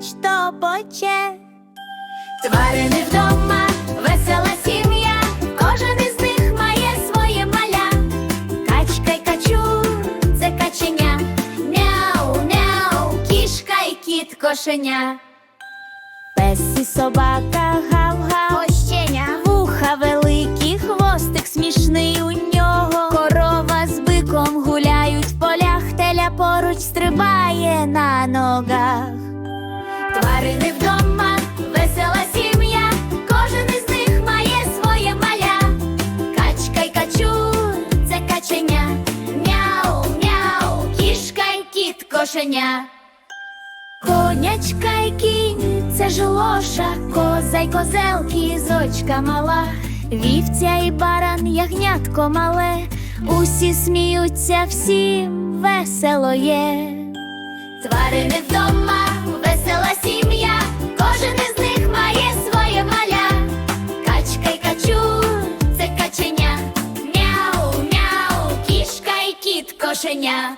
поруч топоче. Тварини вдома, весела сім'я, кожен із них має своє маля. Качка й качу, це каченя, мяу, мяу, кішка й кіт кошеня. Пес і собака гав-гав, Ощеня. вуха великі, хвостик смішний у нього. Корова з биком гуляють в полях, теля поруч стрибає на ногах. Тварини вдома, весела сім'я, кожен із них має своє маля. Качка й качу, це каченя, мяу, мяу, кішка кошеня. Конячка й кінь, це ж лоша, коза й козелки, зочка мала, вівця і баран, ягнятко мале, усі сміються, всім весело є. Тварини вдома, запрошення.